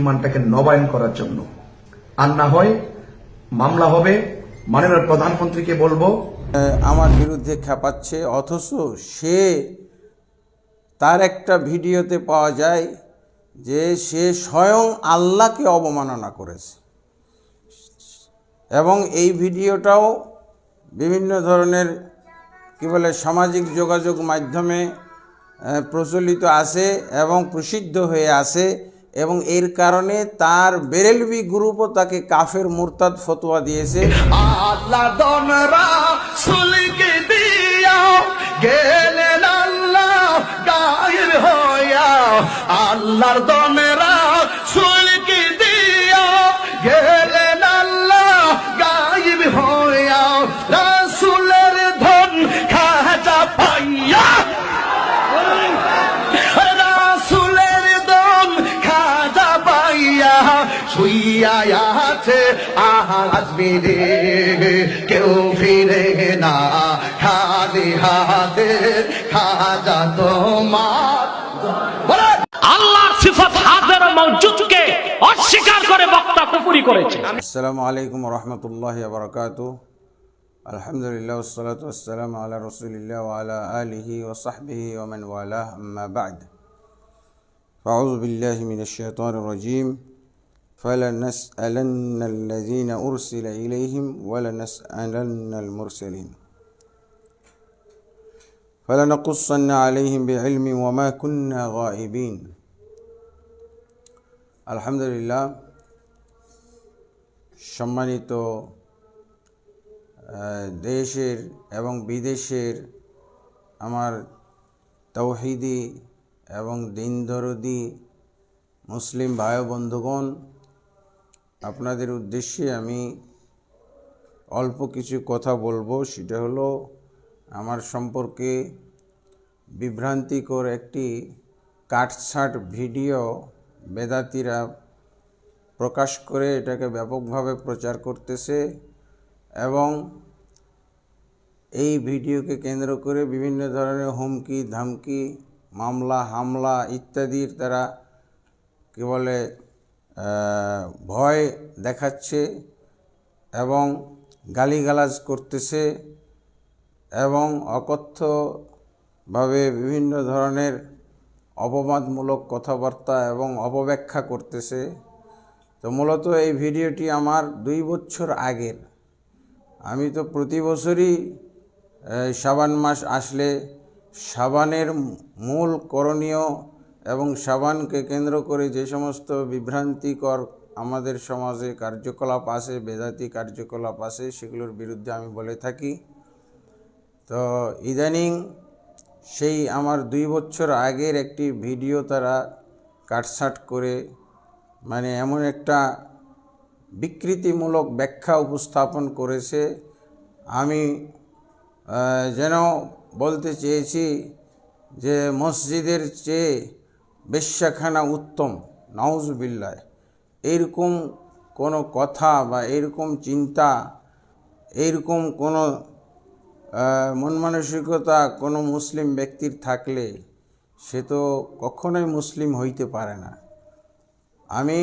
ইমানটাকে নবায়ন করার জন্য। আর না হয় মামলা হবে, মাননীয় প্রধানমন্ত্রীকে বলব আমার বিরুদ্ধে খেপাচ্ছে, অথচ সে তার একটা ভিডিওতে পাওয়া যায় যে সে স্বয়ং আল্লাহকে অবমাননা করেছে। এবং এই ভিডিওটাও বিভিন্ন ধরনের কি বলে, সামাজিক যোগাযোগ মাধ্যমে প্রচলিত আছে এবং প্রসিদ্ধ হয়ে আছে। এবং এর কারণে তার বেরেলবি গ্রুপও তাকে কাফের মুরতাদ ফতোয়া দিয়েছে। আল্লাহ দনরা আজ মেরে কেউ ফিরে না খালি হাতে খাজা তোমার বলে আল্লাহর সিফত হাজার মওজুদকে অস্বীকার করে বক্তা কুপুরি করেছে আসসালামু আলাইকুম রহমতুল্লাহ বরকাত আলহামদুলিল্লাহ ওসলাত ওসালাম আল্লাহ রসুলিল্লাহ ওয়ালা আলিহি ওসাহবিহি ওমান ওয়ালাহ আম্মা বাদ فأعوذ بالله من الشيطان الرجيم فلنسألن الذين أرسل إليهم ولنسألن المرسلين فلنقصن عليهم بعلم وما كنا غائبين الحمد لله সম্মানিত আহ, দেশের এবং বিদেশের আমার তৌহিদি এবং দিনদরদি মুসলিম ভাই বন্ধুগণ আপনাদের উদ্দেশ্যে আমি অল্প কিছু কথা বলব। সেটা হলো, আমার সম্পর্কে বিভ্রান্তিকর একটি কাটছাট ভিডিও বেদাতিরা প্রকাশ করে এটাকে ব্যাপকভাবে প্রচার করতেছে এবং এই ভিডিওকে কেন্দ্র করে বিভিন্ন ধরনের হুমকি ধামকি মামলা হামলা ইত্যাদির তারা, কি বলে ভয় দেখাচ্ছে এবং গালিগালাজ করতেছে এবং অকথ্যভাবে বিভিন্ন ধরনের অপবাদমূলক কথাবার্তা এবং অপব্যাখ্যা করতেছে। তো মূলত এই ভিডিওটি আমার দুই বছর আগের। আমি তো প্রতি বছরই সাবান মাস আসলে সাবানের মূল করণীয় এবং সাবানকে কেন্দ্র করে যে সমস্ত বিভ্রান্তিকর আমাদের সমাজে কার্যকলাপ আছে, বেদাতি কার্যকলাপ আছে, সেগুলোর বিরুদ্ধে আমি বলে থাকি। তো ইদানিং সেই আমার দুই বছর আগের একটি ভিডিও তারা কাটছাট করে মানে এমন একটা বিকৃতিমূলক ব্যাখ্যা উপস্থাপন করেছে। আমি যেন বলতে চেয়েছি যে মসজিদের চেয়ে বেশ্যাখানা উত্তম, নাউজুবিল্লাহ। এরকম কোনো কথা বা এরকম চিন্তা, এরকম কোনো মন মানসিকতা কোনো মুসলিম ব্যক্তির থাকলে সে তো কখনোই মুসলিম হইতে পারে না। আমি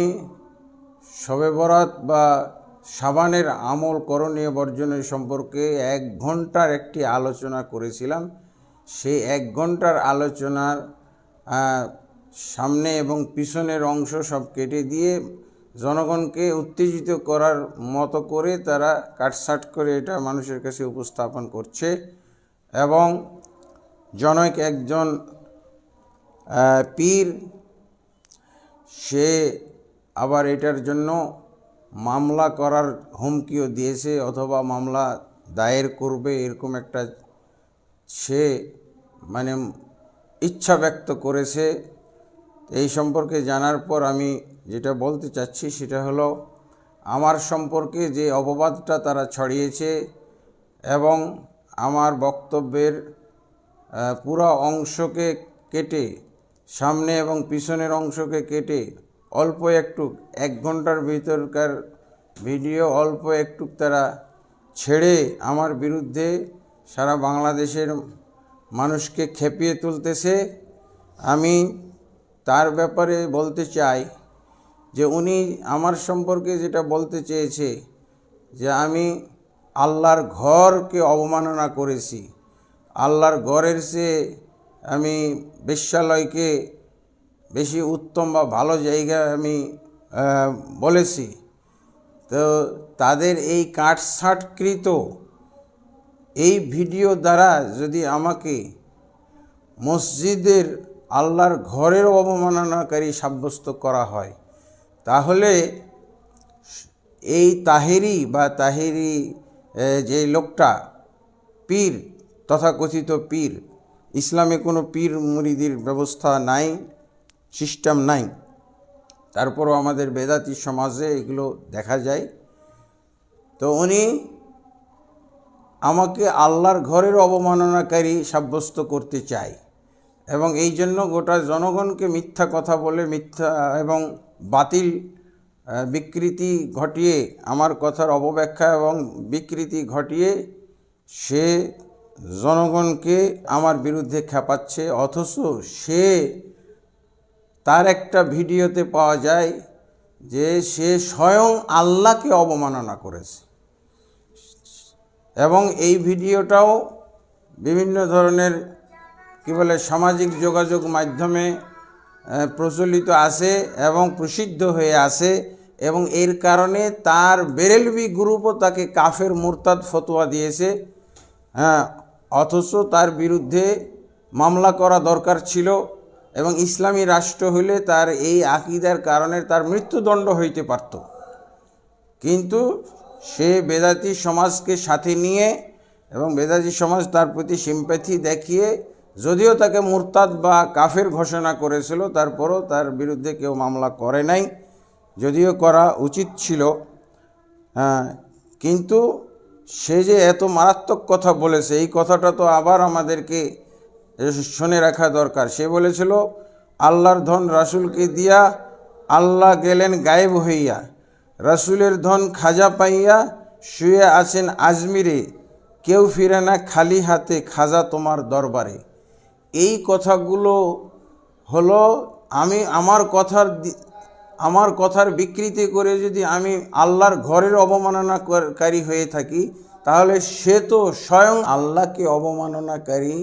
শবে বরাত বা সাবানের আমল করণীয় বর্জনের সম্পর্কে এক ঘণ্টার একটি আলোচনা করেছিলাম। সেই এক ঘণ্টার আলোচনার সামনে এবং পিছনের অংশ সব কেটে দিয়ে জনগণকে উত্তেজিত করার মতো করে তারা কাটসাট করে এটা মানুষের কাছে উপস্থাপন করছে এবং জনক একজন পীর, সে আবার এটার জন্য মামলা করার হুমকিও দিয়েছে অথবা মামলা দায়ের করবে এরকম একটা সে মানে ইচ্ছা ব্যক্ত করেছে। এই সম্পর্কে জানার পর আমি যেটা বলতে চাচ্ছি সেটা হলো, আমার সম্পর্কে যে অপবাদটা তারা ছড়িয়েছে এবং আমার বক্তব্যের পুরো অংশকে কেটে, সামনে এবং পিছনের অংশকে কেটে, অল্প একটু, এক ঘণ্টার ভিতরকার ভিডিও অল্প একটু তারা ছেড়ে আমার বিরুদ্ধে সারা বাংলাদেশের মানুষকে খেপিয়ে তুলতেছে। আমি তার ব্যাপারে বলতে চাই যে উনি আমার সম্পর্কে যেটা বলতে চেয়েছে যে আমি আল্লাহর ঘরকে অবমাননা করেছি। আল্লাহর ঘরের চেয়ে আমি বেশ্যালয়কে বেশি উত্তম বা ভালো জায়গায় আমি বলেছি। তো তাদের এই কাটছাঁটকৃত এই ভিডিও দ্বারা যদি আমাকে মসজিদের আল্লাহর ঘরের অবমাননাকারী সাব্যস্ত করা হয়। তাহলে এই তাহেরি বা তাহেরি যে লোকটা, পীর, তথাকথিত পীর, ইসলামে কোনো পীর মুরিদির ব্যবস্থা নাই, সিস্টেম নাই। তারপরও আমাদের বেদাতি সমাজে এগুলো দেখা যায়। তো উনি আমাকে আল্লাহর ঘরের অবমাননাকারী সাব্যস্ত করতে চায়। এবং এই জন্য গোটা জনগণকে মিথ্যা কথা বলে মিথ্যা এবং বাতিল বিকৃতি ঘটিয়ে আমার কথার অপব্যাখ্যা এবং বিকৃতি ঘটিয়ে সে জনগণকে আমার বিরুদ্ধে খেপাচ্ছে, অথচ সে তার একটা ভিডিওতে পাওয়া যায় যে সে স্বয়ং আল্লাহকে অবমাননা করেছে। এবং এই ভিডিওটাও বিভিন্ন ধরনের কী বলে, সামাজিক যোগাযোগ মাধ্যমে প্রচলিত আছে এবং প্রসিদ্ধ হয়ে আছে এবং এর কারণে তার বেরেলবি গ্রুপও তাকে কাফের মুরতাদ ফতোয়া দিয়েছে। হ্যাঁ অথচ তার বিরুদ্ধে মামলা করা দরকার ছিল এবং ইসলামী রাষ্ট্র হলে তার এই আকিদার কারণে তার মৃত্যুদণ্ড হইতে পারত। কিন্তু সে বেদাতি সমাজকে সাথে নিয়ে এবং বেদাতি সমাজ তার প্রতি সিম্প্যাথি দেখিয়ে যদিও তাকে মুরতাদ বা কাফের ঘোষণা করেছিল, তারপরও তার বিরুদ্ধে কেউ মামলা করে নাই। যদিও করা উচিত ছিল হ্যাঁ কিন্তু সে যে এত মারাত্মক কথা বলেছে, এই কথাটা তো আবার আমাদেরকে শুনে রাখা দরকার। সে বলেছিল, আল্লাহর ধন রাসূলকে দিয়া আল্লাহ গেলেন গায়েব হইয়া, রাসূলের ধন খাজা পাইয়া শুয়ে আছেন আজমিরে, কেউ ফিরে না খালি হাতে খাজা তোমার দরবারে। এই কথাগুলো হলো, আমি আমার কথার আমার কথার বিকৃতি করে যদি আমি আল্লাহর ঘরের অবমাননাকারী হয়ে থাকি, তাহলে সে তো স্বয়ং আল্লাহকে অবমাননাকারী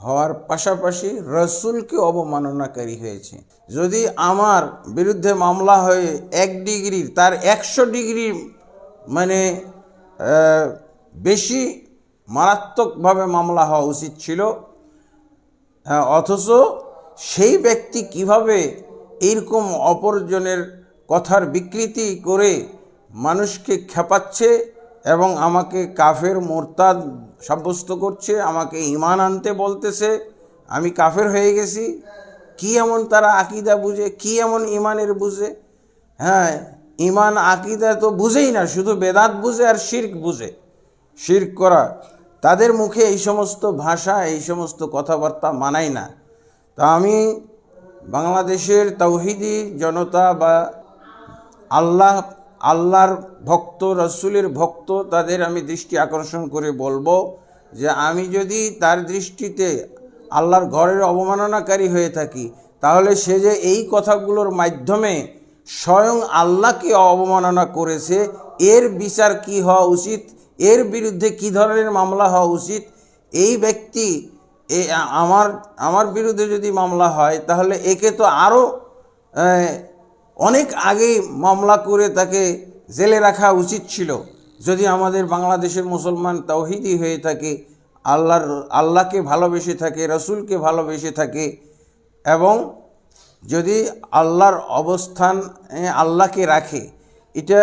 হওয়ার পাশাপাশি রসুলকে অবমাননাকারী হয়েছে। যদি আমার বিরুদ্ধে মামলা হয়ে এক ডিগ্রির, তার একশো ডিগ্রি মানে বেশি মারাত্মকভাবে মামলা হওয়া উচিত ছিল হ্যাঁ, অথচ সেই ব্যক্তি কীভাবে এইরকম অপরজনের কথার বিকৃতি করে মানুষকে খেপাচ্ছে এবং আমাকে কাফের মোরতাদ সাব্যস্ত করছে আমাকে ইমান আনতে বলতেছে আমি কাফের হয়ে গেছি কি এমন তারা আকিদা বুঝে কি এমন ইমানের বুঝে? হ্যাঁ ইমান আকিদা তো বুঝেই না শুধু বেদাত বুঝে আর শির্ক বুঝে। শির্ক করা তাদের মুখে এই সমস্ত ভাষা, এই সমস্ত কথাবার্তা মানায় না। তা আমি বাংলাদেশের তৌহিদি জনতা বা আল্লাহ, আল্লাহর ভক্ত, রসুলের ভক্ত, তাদের আমি দৃষ্টি আকর্ষণ করে বলব যে আমি যদি তার দৃষ্টিতে আল্লাহর ঘরের অবমাননাকারী হয়ে থাকি, তাহলে সে যে এই কথাগুলোর মাধ্যমে স্বয়ং আল্লাহকে অবমাননা করেছে, এর বিচার কি হওয়া উচিত? এর বিরুদ্ধে কি ধরনের মামলা হওয়া উচিত? এই ব্যক্তি, এ আমার আমার বিরুদ্ধে যদি মামলা হয়, তাহলে একে তো আরও অনেক আগেই মামলা করে তাকে জেলে রাখা উচিত ছিল। যদি আমাদের বাংলাদেশের মুসলমান তৌহিদি হয়ে থাকে, আল্লাহর, আল্লাহকে ভালোবেসে থাকে, রসুলকে ভালোবেসে থাকে, এবং যদি আল্লাহর অবস্থান আল্লাহকে রাখে, এটা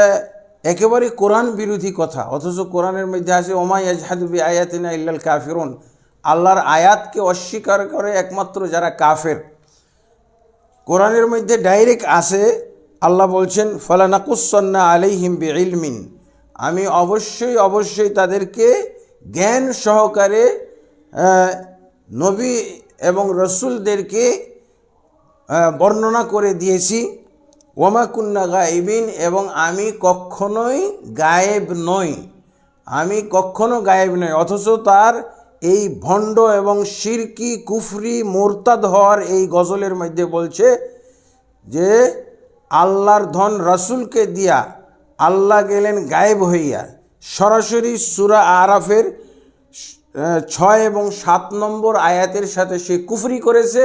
একেবারে কোরআন বিরোধী কথা, অথচ কোরআনের মধ্যে আছে ওমাই আজহাদুবি আয়াতিনা ইল্লাল কাফিরুন আল্লাহর আয়াতকে অস্বীকার করে একমাত্র যারা কাফের। কোরআনের মধ্যে ডাইরেক্ট আছে, আল্লাহ বলছেন ফলানাকুসন্না আলাইহিম বি ইলমিন আমি অবশ্যই অবশ্যই তাদেরকে জ্ঞান সহকারে নবী এবং রসুলদেরকে বর্ণনা করে দিয়েছি। ওমাকুন্না গায়েবিন এবং আমি কখনোই গায়েব নই। আমি কখনো গায়েব নই, অথচ তার এই ভণ্ড এবং শিরকি কুফরি, মোরতাদ হওয়ার এই গজলের মধ্যে বলছে যে, আল্লাহর ধন রাসূলকে দিয়া আল্লাহ গেলেন গায়েব হইয়া। সরাসরি সুরা আরাফের ছয় এবং সাত নম্বর আয়াতের সাথে সে কুফরি করেছে,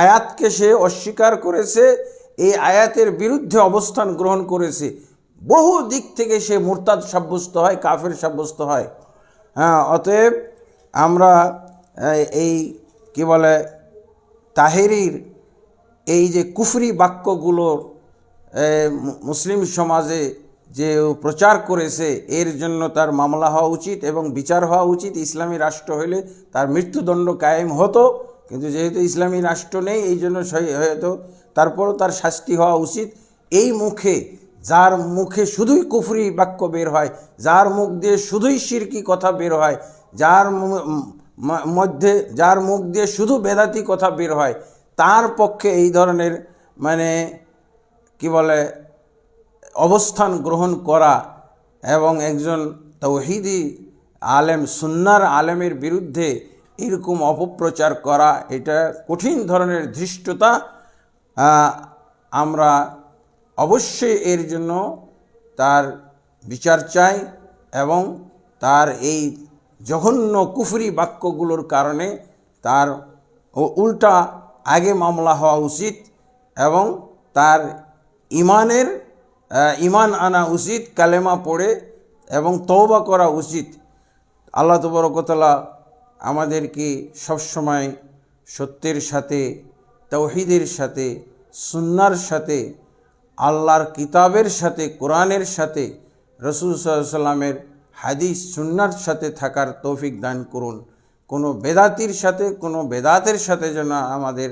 আয়াতকে সে অস্বীকার করেছে এই আয়াতের বিরুদ্ধে অবস্থান গ্রহণ করেছে। বহু দিক থেকে সে মুরতাদ সাব্যস্ত হয়, কাফের সাব্যস্ত হয়। হ্যাঁ অতএব আমরা, এই কি বলে, তাহেরির এই যে কুফরি বাক্যগুলোর মুসলিম সমাজে যে প্রচার করেছে, এর জন্য তার মামলা হওয়া উচিত এবং বিচার হওয়া উচিত। ইসলামী রাষ্ট্র হলে তার মৃত্যুদণ্ড কায়েম হতো, কিন্তু যেহেতু ইসলামী রাষ্ট্র নেই এই জন্য হয়তো তারপরও তার শাস্তি হওয়া উচিত। এই মুখে, যার মুখে শুধুই কুফরি বাক্য বের হয়, যার মুখ দিয়ে শুধুই শিরকি কথা বের হয়, যার মধ্যে, যার মুখ দিয়ে শুধু বেদাতি কথা বের হয়, তার পক্ষে এই ধরনের মানে কি বলে, অবস্থান গ্রহণ করা এবং একজন তৌহিদি আলেম, সুন্নার আলেমের বিরুদ্ধে এরকম অপপ্রচার করা, এটা কঠিন ধরনের ধৃষ্টতা আমরা অবশ্যই এর জন্য তার বিচার চাই এবং তার এই জঘন্য কুফরি বাক্যগুলোর কারণে তার উল্টা আগে মামলা হওয়া উচিত এবং তার ইমানের ইমান আনা উচিত, কালেমা পড়ে এবং তওবা করা উচিত। আল্লাহ তবরকতলা আমাদেরকে সবসময় সত্যের সাথে তৌহিদের সাথে, সুন্নার সাথে, আল্লাহর কিতাবের সাথে, কোরআনের সাথে, রসুল সাল্লামের হাদিস, সুন্নার সাথে থাকার তৌফিক দান করুন। কোনো বেদাতির সাথে, কোনো বেদাতের সাথে যেন আমাদের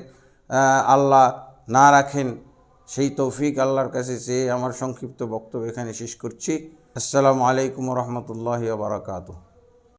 আল্লাহ না রাখেন, সেই তৌফিক আল্লাহর কাছে চেয়ে আমার সংক্ষিপ্ত বক্তব্য এখানে শেষ করছি। আসসালামু আলাইকুম রহমতুল্লাহ বারাকাতুহ।